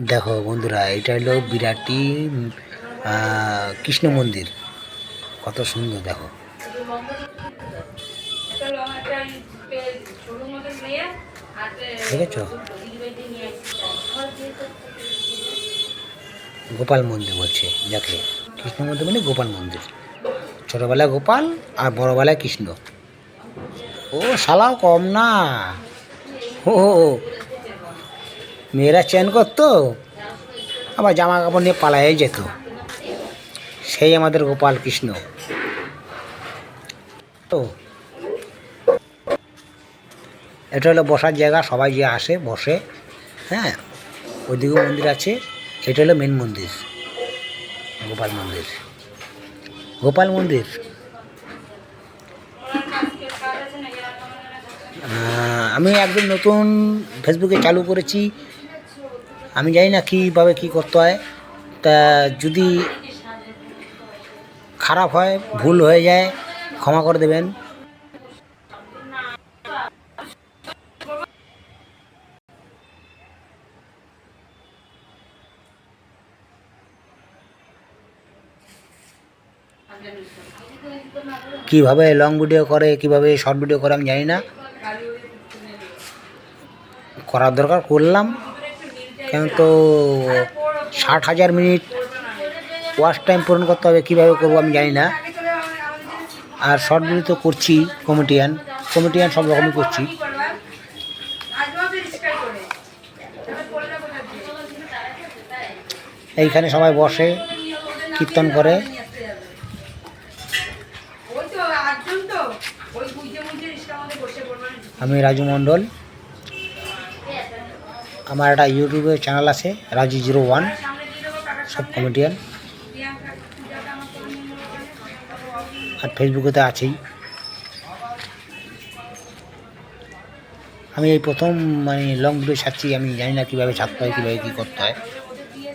দেখো বন্ধুরা, এটা হলো বিরাটি কৃষ্ণ মন্দির। কত সুন্দর, দেখো। দেখেছ? গোপাল মন্দির বলছে, যাকে। কৃষ্ণ মন্দির মানে গোপাল মন্দির। ছোটোবেলায় গোপাল আর বড়োবেলায় কৃষ্ণ। ও শালাও কম না। ও। মেয়েরা চেন করতো, আবার জামা কাপড় নিয়ে পালায়ে যেত। সেই আমাদের গোপাল কৃষ্ণ তো, এটা হলো বসার জায়গা, সবাই যে আসে, বসে হ্যাঁ? ওইদিকেও মন্দির আছে, এটা হলো মেন মন্দির, গোপাল মন্দির। গোপাল মন্দির? আমি একদম নতুন ফেসবুকে চালু করেছি আমি জানি না কীভাবে কী করতে হয়। তা যদি খারাপ হয়, ভুল হয়ে যায়, ক্ষমা করে দেবেন। কীভাবে লং ভিডিও করে, কীভাবে শর্ট ভিডিও করে আমি জানি না। করার দরকার, করলাম। কেন তো ষাট হাজার মিনিট ওয়াচ টাইম পূরণ করতে হবে, কীভাবে করব আমি জানি না। আর শর্ট ভিডিও তো করছি কমেডিয়ান কমেডিয়ান সব রকমই করছি। এইখানে সবাই বসে, কীর্তন করে। আমি রাজু মণ্ডল। আমার একটা ইউটিউবে চ্যানেল আছে রাজু জিরো ওয়ান সব কমেডিয়ান আর ফেসবুকে তো আছেই। আমি এই প্রথম মানে লং ভিডিও ছাড়ছি, আমি জানি না কীভাবে ছাড়তে হয়, কীভাবে কী করতে হয়।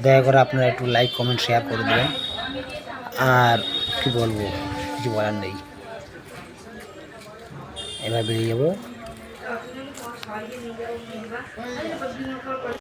দয়া করে আপনারা একটু লাইক কমেন্ট শেয়ার করে দেবেন। আর কি বলব, কিছু বলার নেই। এবার বেরিয়ে যাব। Pag pinunod ko, sorry, hindi ako nila. Ano na pag binukol ko,